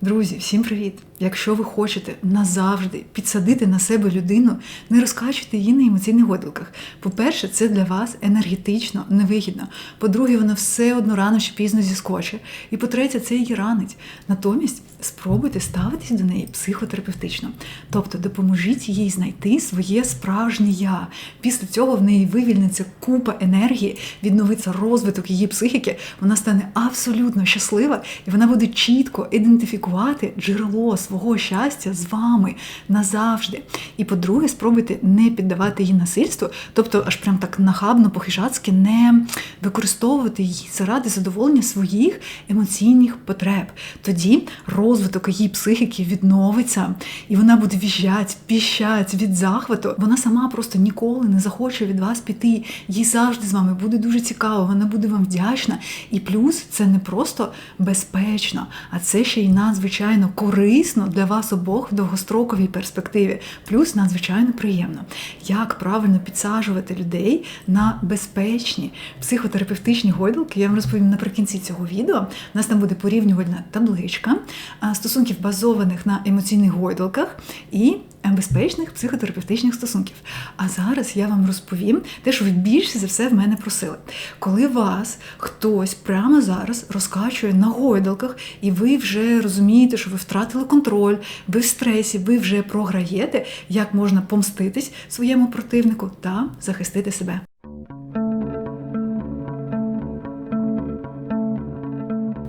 Друзі, всім привіт! Якщо ви хочете назавжди підсадити на себе людину, не розкачуйте її на емоційних гойдалках. По-перше, це для вас енергетично невигідно. По-друге, вона все одно рано чи пізно зіскоче. І по-третє, це її ранить. Натомість спробуйте ставитись до неї психотерапевтично. Тобто допоможіть їй знайти своє справжнє я. Після цього в неї вивільниться купа енергії, відновиться розвиток її психіки, вона стане абсолютно щаслива і вона буде чітко ідентифікувати джерело свого щастя з вами назавжди. І по-друге, спробуйте не піддавати її насильству, тобто аж прям так нахабно, похижацьки не використовувати її заради задоволення своїх емоційних потреб. Тоді розвиток її психіки відновиться, і вона буде віжать, піщать від захвату. Вона сама просто ніколи не захоче від вас піти. Їй завжди з вами буде дуже цікаво, вона буде вам вдячна. І плюс це не просто безпечно, а це ще й надзвичайно корисно для вас обох в довгостроковій перспективі. Плюс надзвичайно приємно. Як правильно підсаджувати людей на безпечні психотерапевтичні гойдалки, я вам розповім наприкінці цього відео. У нас там буде порівнювальна табличка стосунків базованих на емоційних гойдалках і безпечних психотерапевтичних стосунків. А зараз я вам розповім те, що ви більше за все в мене просили. Коли вас хтось прямо зараз розкачує на гойдалках, і ви вже розумієте, що ви втратили контроль, ви в стресі, ви вже програєте, як можна помститись своєму противнику та захистити себе.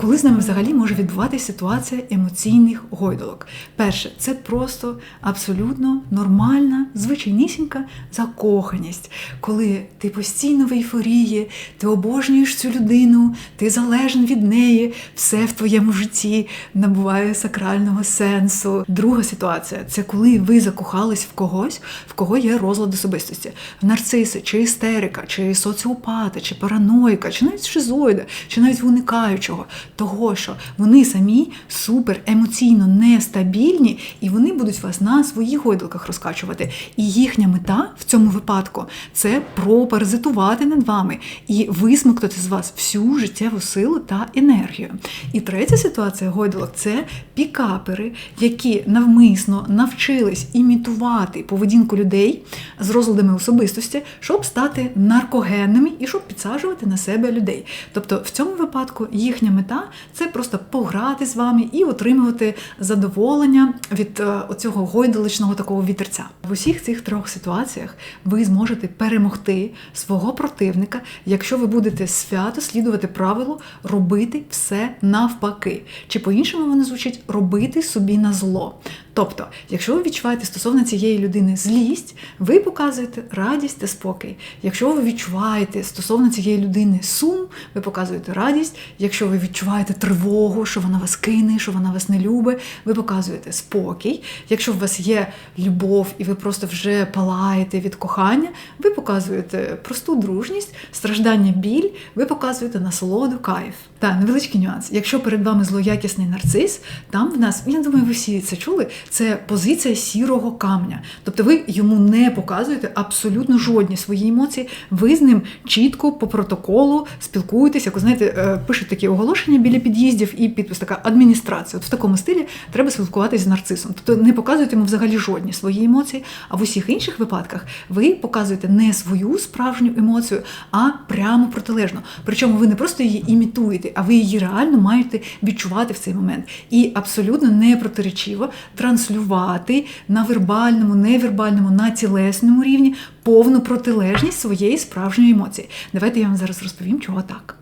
Коли з нами взагалі може відбуватися ситуація емоційних гойдолок? Перше, це просто абсолютно нормальна, звичайнісінька закоханість, коли ти постійно в ейфорії, ти обожнюєш цю людину, ти залежен від неї, все в твоєму житті набуває сакрального сенсу. Друга ситуація це коли ви закохались в когось, в кого є розлад особистості, нарциси, чи істерика, чи соціопата, чи параноїка, чи навіть шизоїда, чи навіть уникаючого того, що вони самі супер емоційно нестабільні, і вони будуть вас на своїх гойдалках розкачувати. І їхня мета в цьому випадку це пропаразитувати над вами і висмоктати з вас всю життєву силу та енергію. І третя ситуація гойдалок це пікапери, які навмисно навчились імітувати поведінку людей з розладами особистості, щоб стати наркогенними і щоб підсаджувати на себе людей. Тобто в цьому випадку їхня мета це просто пограти з вами і отримувати задоволення від е, оцього гойдаличного такого вітерця. В усіх цих трьох ситуаціях ви зможете перемогти свого противника, якщо ви будете свято слідувати правилу робити все навпаки. Чи по-іншому воно звучить робити собі на зло. Тобто, якщо ви відчуваєте стосовно цієї людини злість, ви показуєте радість та спокій. Якщо ви відчуваєте стосовно цієї людини сум, ви показуєте радість. Якщо ви відчуваєте тривогу, що вона вас кине, що вона вас не любить, ви показуєте спокій. Якщо у вас є любов і ви просто вже палаєте від кохання, ви показуєте просту дружність, страждання, біль, ви показуєте насолоду, кайф. Та невеличкий нюанс. Якщо перед вами злоякісний нарцис, там в нас, я думаю, ви всі це чули це позиція сірого камня. Тобто ви йому не показуєте абсолютно жодні свої емоції. Ви з ним чітко по протоколу спілкуєтесь, як ви знаєте, е, пишуть такі оголошення біля під'їздів і підпис така адміністрація. От в такому стилі треба спілкуватися з нарцисом. Тобто не показуєте йому взагалі жодні свої емоції. А в усіх інших випадках ви показуєте не свою справжню емоцію, а прямо протилежну. Причому ви не просто її імітуєте, а ви її реально маєте відчувати в цей момент. І абсолютно не протиречиво транслювати на вербальному, невербальному, на тілесному рівні повну протилежність своєї справжньої емоції. Давайте я вам зараз розповім, чого так.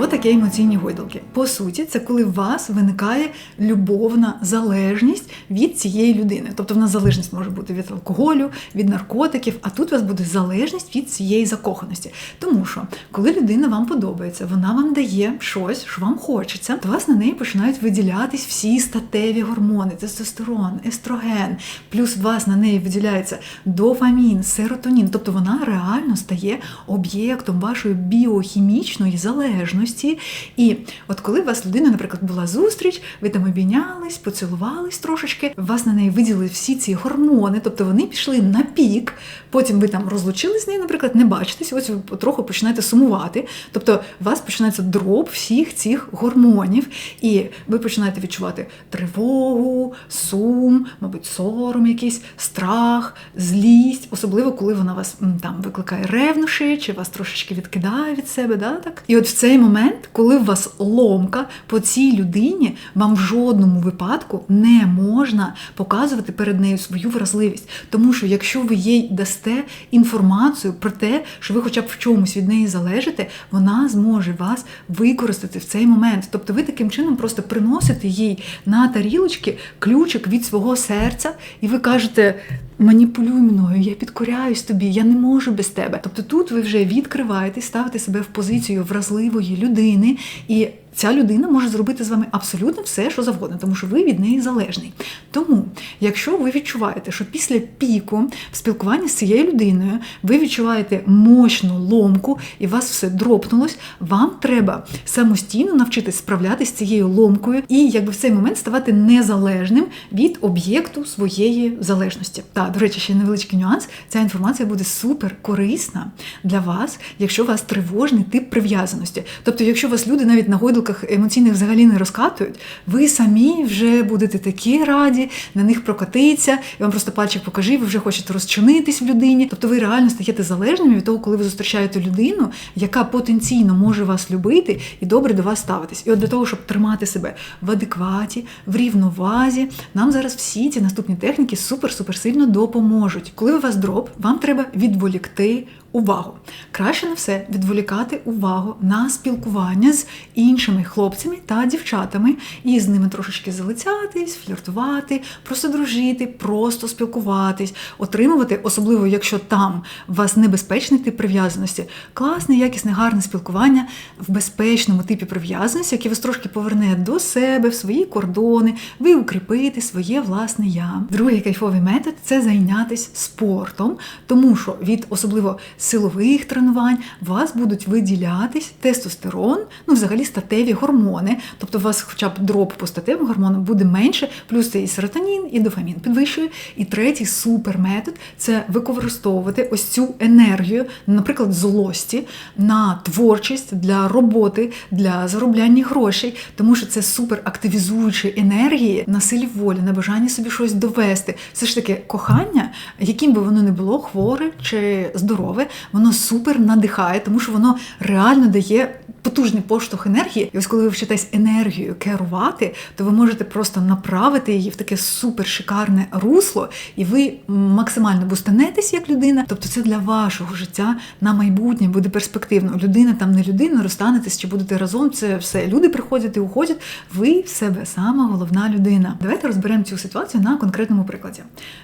Що таке емоційні гойдалки? По суті, це коли у вас виникає любовна залежність від цієї людини. Тобто в нас залежність може бути від алкоголю, від наркотиків, а тут у вас буде залежність від цієї закоханості. Тому що, коли людина вам подобається, вона вам дає щось, що вам хочеться, то у вас на неї починають виділятись всі статеві гормони, тестостерон, естроген, плюс у вас на неї виділяється дофамін, серотонін. Тобто вона реально стає об'єктом вашої біохімічної залежності ніжності. І от коли у вас людина, наприклад, була зустріч, ви там обійнялись, поцілувались трошечки, вас на неї виділи всі ці гормони, тобто вони пішли на пік. Потім ви там розлучились з нею, наприклад, не бачитесь, ось ви потроху починаєте сумувати. Тобто у вас починається дроп всіх цих гормонів, і ви починаєте відчувати тривогу, сум, мабуть, сором, якийсь страх, злість, особливо коли вона вас там викликає ревнощі, чи вас трошечки відкидає від себе. Да, так? І от в цей момент, коли у вас ломка по цій людині, вам в жодному випадку не можна показувати перед нею свою вразливість. Тому що якщо ви їй дасте інформацію про те, що ви хоча б в чомусь від неї залежите, вона зможе вас використати в цей момент. Тобто ви таким чином просто приносите їй на тарілочки ключик від свого серця, і ви кажете. Маніпулюй мною, я підкоряюсь тобі, я не можу без тебе. Тобто тут ви вже відкриваєте, ставите себе в позицію вразливої людини, і ця людина може зробити з вами абсолютно все, що завгодно, тому що ви від неї залежний. Тому, якщо ви відчуваєте, що після піку в спілкуванні з цією людиною ви відчуваєте мощну ломку і у вас все дропнулось, вам треба самостійно навчитись справлятися з цією ломкою і якби в цей момент ставати незалежним від об'єкту своєї залежності. Та, до речі, ще невеличкий нюанс. Ця інформація буде супер корисна для вас, якщо у вас тривожний тип прив'язаності. Тобто, якщо вас люди навіть на гойдалках емоційних взагалі не розкатують, ви самі вже будете такі раді, на них прокатиться, і вам просто пальчик покажи, ви вже хочете розчинитись в людині. Тобто ви реально стаєте залежними від того, коли ви зустрічаєте людину, яка потенційно може вас любити і добре до вас ставитись. І от для того, щоб тримати себе в адекваті, в рівновазі, нам зараз всі ці наступні техніки супер-супер сильно допоможуть. Коли у вас дроп, вам треба відволікти увагу. Краще на все відволікати увагу на спілкування з іншими хлопцями та дівчатами і з ними трошечки залицятись, фліртувати, просто дружити, просто спілкуватись, отримувати, особливо якщо там у вас небезпечний тип прив'язаності, класне, якісне, гарне спілкування в безпечному типі прив'язаності, який вас трошки поверне до себе, в свої кордони, ви укріпите своє власне я. Другий кайфовий метод це зайнятися спортом, тому що від особливо силових тренувань у вас будуть виділятись тестостерон, ну взагалі статеві гормони. Тобто у вас, хоча б дроп по статевим гормонам буде менше, плюс це і серотонін, і дофамін підвищує. І третій суперметод це використовувати ось цю енергію, наприклад, злості на творчість для роботи, для заробляння грошей, тому що це супер активізуючі енергії на силі волі, на бажанні собі щось довести. Все ж таки кохання, яким би воно не було, хворе чи здорове, воно супер надихає, тому що воно реально дає потужний поштовх енергії. І ось коли ви вчитесь енергією керувати, то ви можете просто направити її в таке супер шикарне русло, і ви максимально бустанетесь як людина. Тобто це для вашого життя на майбутнє буде перспективно. Людина там не людина, розстанетесь чи будете разом. Це все. Люди приходять і уходять. Ви в себе сама головна людина. Давайте розберемо цю ситуацію на конкретному прикладі.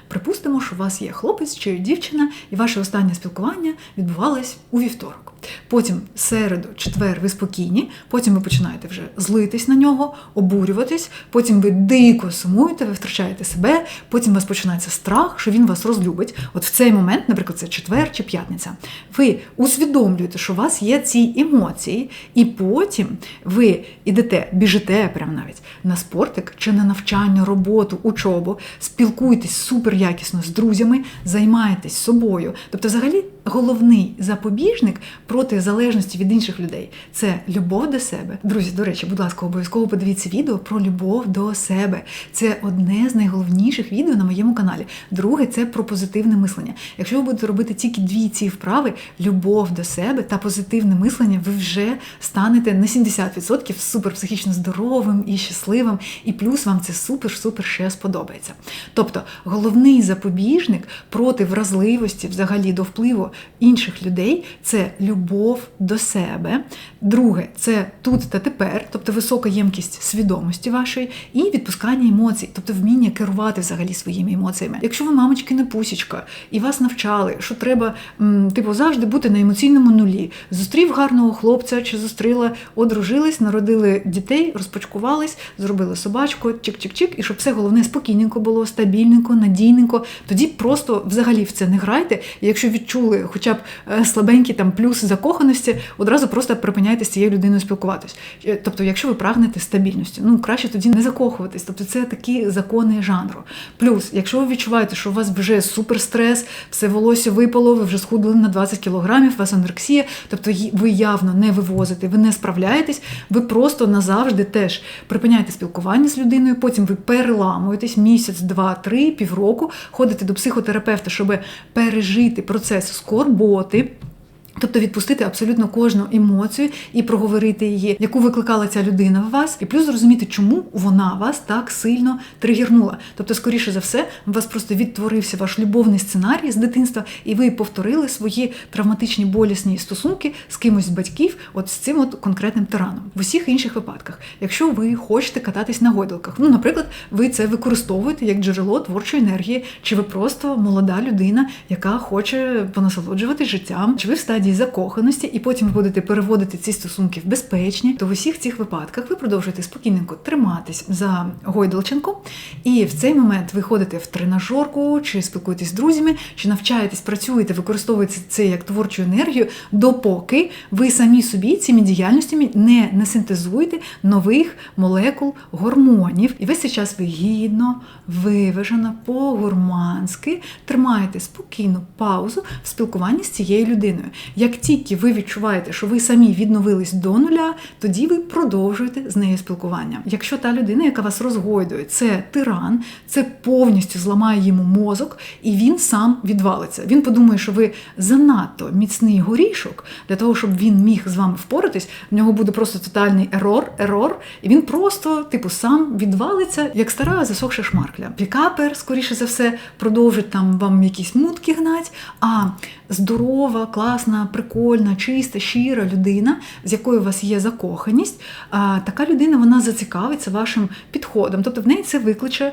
Припустимо, що у вас є хлопець чи дівчина, і ваше останнє спілкування відбувалось у вівторок. Потім середу, четвер ви спокійні, потім ви починаєте вже злитись на нього, обурюватись, потім ви дико сумуєте, ви втрачаєте себе, потім у вас починається страх, що він вас розлюбить. От в цей момент, наприклад, це четвер чи п'ятниця, ви усвідомлюєте, що у вас є ці емоції, і потім ви ідете, біжите прямо навіть на спортик чи на навчання, роботу, учобу, спілкуєтесь супер якісно з друзями, займаєтесь собою. Тобто, взагалі, головний запобіжник проти залежності від інших людей це любов до себе. Друзі, до речі, будь ласка, обов'язково подивіться відео про любов до себе. Це одне з найголовніших відео на моєму каналі. Друге це про позитивне мислення. Якщо ви будете робити тільки дві ці вправи, любов до себе та позитивне мислення, ви вже станете на 70% супер психічно здоровим і щасливим, і плюс вам це супер-супер ще сподобається. Тобто головний запобіжник проти вразливості, взагалі до впливу інших людей це любов до себе. Друге, це тут та тепер, тобто висока ємкість свідомості вашої, і відпускання емоцій, тобто вміння керувати взагалі своїми емоціями. Якщо ви мамочки не пусічка, і вас навчали, що треба типу завжди бути на емоційному нулі, зустрів гарного хлопця чи зустріла, одружились, народили дітей, розпочкувались, зробили собачку, чик-чик-чик, і щоб все головне спокійненько було, стабільненько, надійненько. Тоді просто взагалі в це не грайте. Якщо відчули хоча б е, слабенький там плюс закоханості, одразу просто припиняйте з цією людиною спілкуватись. Е, Тобто, якщо ви прагнете стабільності, ну краще тоді не закохуватись. Тобто, це такі закони жанру. Плюс, якщо ви відчуваєте, що у вас вже суперстрес, все волосся випало, ви вже схудли на 20 кілограмів, у вас анорексія, тобто ви явно не вивозите, ви не справляєтесь, ви просто назавжди теж припиняєте спілкування з людиною, потім ви переламуєтесь місяць, два, три, півроку, ходите до психотерапевта, щоб пережити процес скорботи. Тобто відпустити абсолютно кожну емоцію і проговорити її, яку викликала ця людина в вас, і плюс зрозуміти, чому вона вас так сильно тригернула. Тобто, скоріше за все, у вас просто відтворився ваш любовний сценарій з дитинства, і ви повторили свої травматичні болісні стосунки з кимось з батьків, от з цим от конкретним тираном. В усіх інших випадках, якщо ви хочете кататись на гойдалках, ну, наприклад, ви це використовуєте як джерело творчої енергії, чи ви просто молода людина, яка хоче понасолоджуватись життям, чи ви в стадії закоханості, і потім ви будете переводити ці стосунки в безпечні, то в усіх цих випадках ви продовжуєте спокійненько триматись за гойдалчинку, і в цей момент ви ходите в тренажерку, чи спілкуєтесь з друзями, чи навчаєтесь, працюєте, використовуєте це як творчу енергію, допоки ви самі собі цими діяльностями не, не синтезуєте нових молекул гормонів. І весь цей час ви гідно, виважено, по-гурманськи тримаєте спокійну паузу в спілкуванні з цією людиною. Як тільки ви відчуваєте, що ви самі відновились до нуля, тоді ви продовжуєте з нею спілкування. Якщо та людина, яка вас розгойдує, це тиран, це повністю зламає йому мозок, і він сам відвалиться. Він подумає, що ви занадто міцний горішок для того, щоб він міг з вами впоратись. В нього буде просто тотальний ерор, ерор, і він просто, типу, сам відвалиться, як стара засохша шмаркля. Пікапер, скоріше за все, продовжить там вам якісь мутки гнать. А здорова, класна, прикольна, чиста, щира людина, з якою у вас є закоханість, така людина вона зацікавиться вашим підходом. Тобто в неї це викличе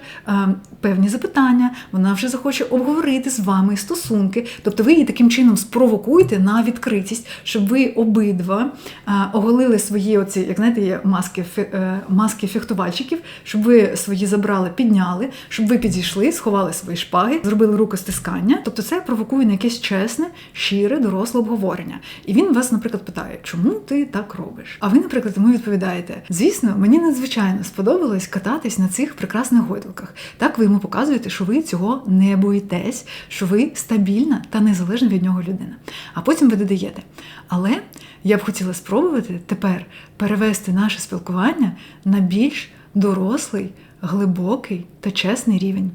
певні запитання, вона вже захоче обговорити з вами стосунки. Тобто ви її таким чином спровокуєте на відкритість, щоб ви обидва оголили свої, оці, як знаєте, є маски, е, маски фехтувальщиків, щоб ви свої забрали, підняли, щоб ви підійшли, сховали свої шпаги, зробили рукостискання. Тобто це провокує на якесь чесне, щире, доросле обговорення. І він вас, наприклад, питає, чому ти так робиш? А ви, наприклад, йому відповідаєте: звісно, мені надзвичайно сподобалось кататись на цих прекрасних гойдалках. Так ви йому показуєте, що ви цього не боїтесь, що ви стабільна та незалежна від нього людина. А потім ви додаєте. Але я б хотіла спробувати тепер перевести наше спілкування на більш дорослий, глибокий та чесний рівень.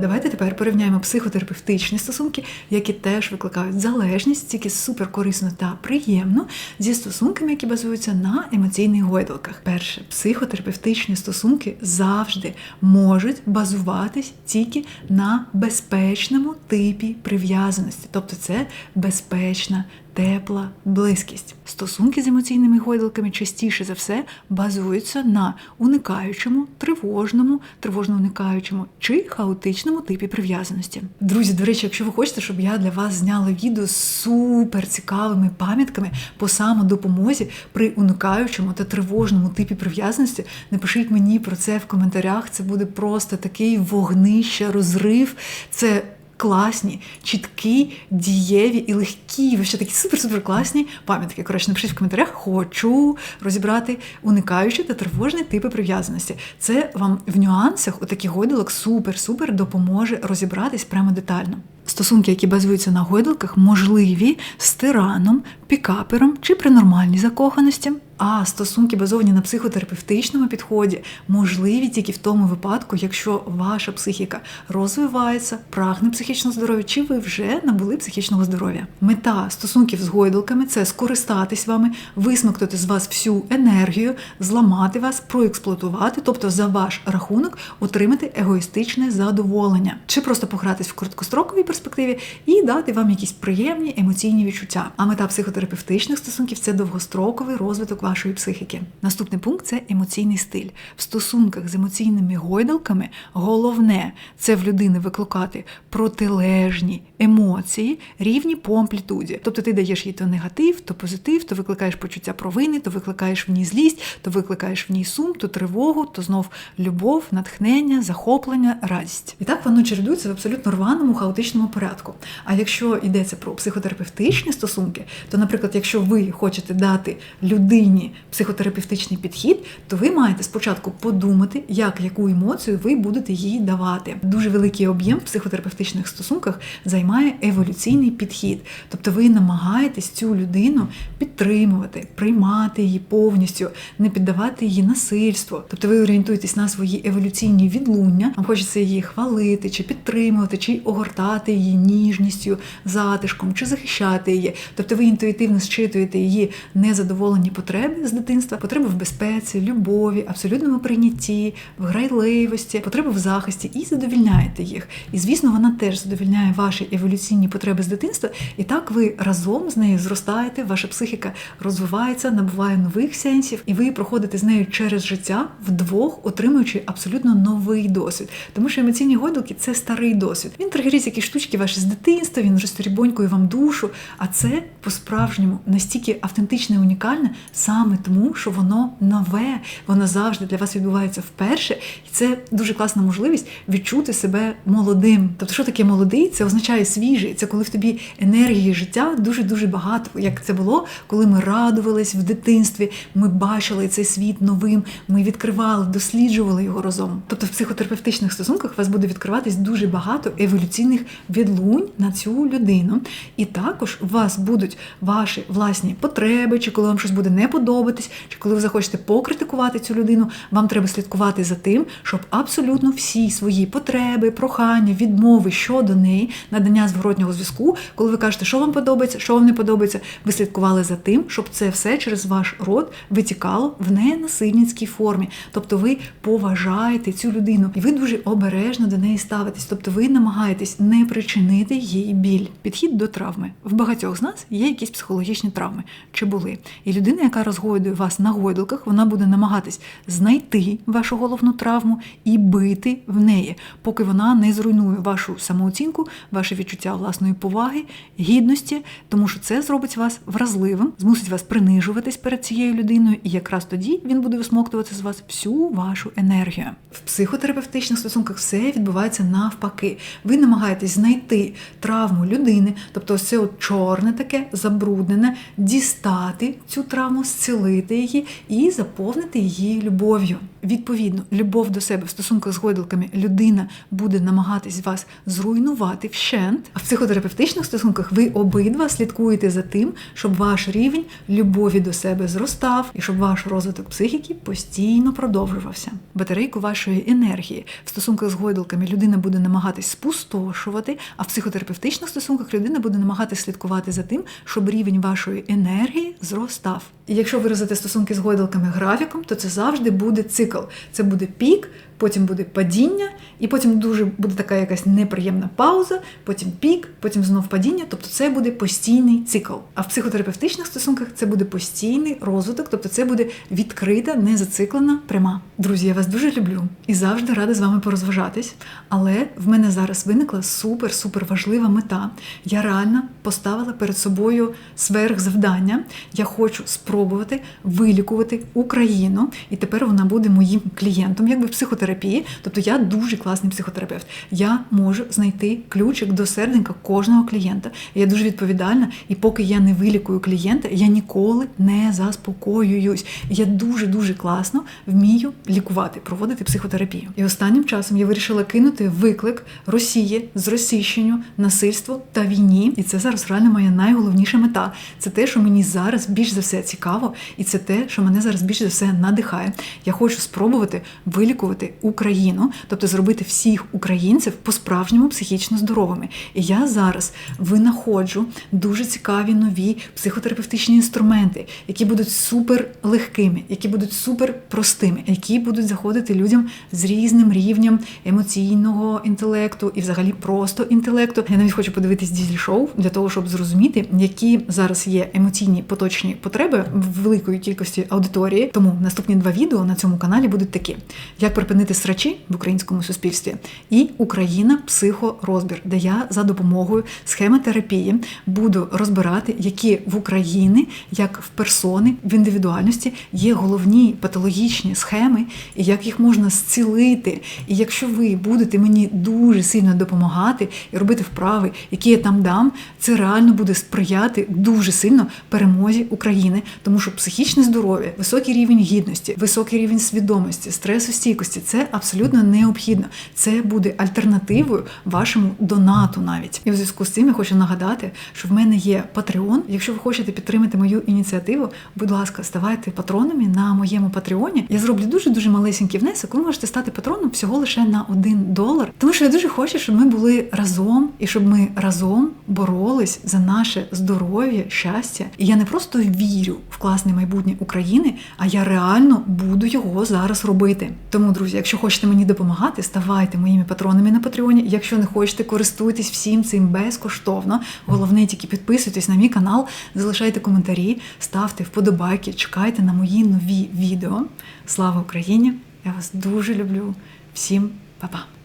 Давайте тепер порівняємо психотерапевтичні стосунки, які теж викликають залежність, тільки суперкорисно та приємно, зі стосунками, які базуються на емоційних гойдалках. Перше, психотерапевтичні стосунки завжди можуть базуватись тільки на безпечному типі прив'язаності, тобто це безпечна. Тепла близькість. Стосунки з емоційними гойдалками частіше за все базуються на уникаючому, тривожному, тривожно уникаючому чи хаотичному типі прив'язаності. Друзі, до речі, якщо ви хочете, щоб я для вас зняла відео з супер цікавими пам'ятками по самодопомозі при уникаючому та тривожному типі прив'язаності, напишіть мені про це в коментарях. Це буде просто такий вогнище, розрив. Це класні, чіткі, дієві і легкі, ви ще такі супер-супер класні пам'ятки. Коротше, напишіть в коментарях, хочу розібрати уникаючі та тривожні типи прив'язаності. Це вам в нюансах у таких гойдалок супер-супер допоможе розібратись прямо детально. Стосунки, які базуються на гойдалках, можливі з тираном, пікапером чи при нормальній закоханості. А стосунки базовані на психотерапевтичному підході можливі тільки в тому випадку, якщо ваша психіка розвивається, прагне психічного здоров'я, чи ви вже набули психічного здоров'я. Мета стосунків з гойдалками це скористатись вами, висмоктати з вас всю енергію, зламати вас, проексплуатувати, тобто за ваш рахунок отримати егоїстичне задоволення, чи просто погратись в короткостроковій перспективі і дати вам якісь приємні емоційні відчуття. А мета психотерапевтичних стосунків це довгостроковий розвиток вашої психіки. Наступний пункт це емоційний стиль. В стосунках з емоційними гойдалками головне це в людини викликати протилежні емоції, рівні по амплітуді. Тобто ти даєш їй то негатив, то позитив, то викликаєш почуття провини, то викликаєш в ній злість, то викликаєш в ній сум, то тривогу, то знов любов, натхнення, захоплення, радість. І так воно чередується в абсолютно рваному хаотичному порядку. А якщо йдеться про психотерапевтичні стосунки, то, наприклад, якщо ви хочете дати людині психотерапевтичний підхід, то ви маєте спочатку подумати, як яку емоцію ви будете їй давати. Дуже великий об'єм в психотерапевтичних стосунках займає еволюційний підхід. Тобто ви намагаєтесь цю людину підтримувати, приймати її повністю, не піддавати її насильству. Тобто ви орієнтуєтесь на свої еволюційні відлуння, вам хочеться її хвалити, чи підтримувати, чи огортати її ніжністю, затишком, чи захищати її. Тобто ви інтуїтивно зчитуєте її незадоволені потреби з дитинства, потреби в безпеці, любові, абсолютному прийнятті, в грайливості, потреби в захисті і задовільняєте їх. І звісно, вона теж задовільняє ваші еволюційні потреби з дитинства, і так ви разом з нею зростаєте, ваша психіка розвивається, набуває нових сенсів, і ви проходите з нею через життя вдвох, отримуючи абсолютно новий досвід. Тому що емоційні гойдалки це старий досвід. Він тригерить якісь штучки ваші з дитинства, він розстрібонькує вам душу. А це по-справжньому настільки автентичне і унікальне, саме тому, що воно нове, воно завжди для вас відбувається вперше, і це дуже класна можливість відчути себе молодим. Тобто, що таке молодий? Це означає свіжий. Це коли в тобі енергії життя дуже дуже багато, як це було, коли ми радувались в дитинстві, ми бачили цей світ новим, ми відкривали, досліджували його разом. Тобто в психотерапевтичних стосунках у вас буде відкриватись дуже багато еволюційних відлунь на цю людину. І також у вас будуть ваші власні потреби, чи коли вам щось буде не подобатись, чи коли ви захочете покритикувати цю людину, вам треба слідкувати за тим, щоб абсолютно всі свої потреби, прохання, відмови щодо неї, надання зворотнього зв'язку, коли ви кажете, що вам подобається, що вам не подобається, ви слідкували за тим, щоб це все через ваш рот витікало в ненасильницькій формі. Тобто ви поважаєте цю людину, і ви дуже обережно до неї ставитесь. Тобто ви намагаєтесь не причинити їй біль. Підхід до травми. В багатьох з нас є якісь психологічні травми чи були. І людина, яка розгойдує вас на гойдалках, вона буде намагатись знайти вашу головну травму і бити в неї, поки вона не зруйнує вашу самооцінку, ваше відчуття власної поваги, гідності, тому що це зробить вас вразливим, змусить вас принижуватись перед цією людиною, і якраз тоді він буде висмоктувати з вас всю вашу енергію. В психотерапевтичних стосунках все відбувається навпаки. Ви намагаєтесь знайти травму людини, тобто це от чорне таке забруднене, дістати цю травму, зцілити її і заповнити її любов'ю. Відповідно, любов до себе в стосунках з гойдалками людина буде намагатись вас зруйнувати вщент. А в психотерапевтичних стосунках ви обидва слідкуєте за тим, щоб ваш рівень любові до себе зростав і щоб ваш розвиток психіки постійно продовжувався. Батарейку вашої енергії в стосунках з гойдалками людина буде намагатись спустошувати, а в психотерапевтичних стосунках людина буде намагатись слідкувати за тим, щоб рівень вашої енергії зростав. І якщо виразити стосунки з гойдалками графіком, то це завжди буде цикл. Це буде пік, потім буде падіння, і потім дуже буде така якась неприємна пауза, потім пік, потім знов падіння. Тобто це буде постійний цикл. А в психотерапевтичних стосунках це буде постійний розвиток, тобто це буде відкрита, не зациклена пряма. Друзі, я вас дуже люблю і завжди рада з вами порозважатись. Але в мене зараз виникла супер-супер важлива мета. Я реально поставила перед собою сверхзавдання. Я хочу спробувати вилікувати Україну, і тепер вона буде моїм клієнтом, якби в психотерапії. Тобто я дуже класний психотерапевт. Я можу знайти ключик до серденька кожного клієнта. Я дуже відповідальна, і поки я не вилікую клієнта, я ніколи не заспокоююсь. Я дуже дуже класно вмію лікувати, проводити психотерапію. І останнім часом я вирішила кинути виклик Росії з російщенню, насильству та війні. І це зараз реально моя найголовніша мета. Це те, що мені зараз більш за все цікаво, і це те, що мене зараз більш за все надихає. Я хочу спробувати вилікувати Україну, тобто зробити всіх українців по-справжньому психічно здоровими. І я зараз винаходжу дуже цікаві нові психотерапевтичні інструменти, які будуть супер легкими, які будуть супер простими, які будуть заходити людям з різним рівнем емоційного інтелекту і взагалі просто інтелекту. Я навіть хочу подивитись дізель шоу для того, щоб зрозуміти, які зараз є емоційні поточні потреби в великої кількості аудиторії. Тому наступні два відео на цьому каналі будуть такі: як припинити срачі в українському суспільстві і Україна психорозбір, де я за допомогою схемотерапії буду розбирати, які в Україні, як в персони, в індивідуальності є головні патологічні схеми, і як їх можна зцілити. І якщо ви будете мені дуже сильно допомагати і робити вправи, які я там дам, це реально буде сприяти дуже сильно перемозі України, тому що психічне здоров'я, високий рівень гідності, високий рівень свідомості, стресостійкості це абсолютно необхідно. Це буде альтернативою вашому донату навіть. І в зв'язку з цим я хочу нагадати, що в мене є Patreon. Якщо ви хочете підтримати мою ініціативу, будь ласка, ставайте патронами на моєму патреоні. Я зроблю дуже дуже малесенький внесок. Ви можете стати патроном всього лише на один долар. Тому що я дуже хочу, щоб ми були разом і щоб ми разом боролись за наше здоров'я, щастя. І я не просто вірю в класне майбутнє України, а я реально буду його зараз робити. Тому, друзі, якщо хочете мені допомагати, ставайте моїми патронами на Патреоні. Якщо не хочете, користуйтесь всім цим безкоштовно. Головне, тільки підписуйтесь на мій канал, залишайте коментарі, ставте вподобайки, чекайте на мої нові відео. Слава Україні! Я вас дуже люблю. Всім па-па!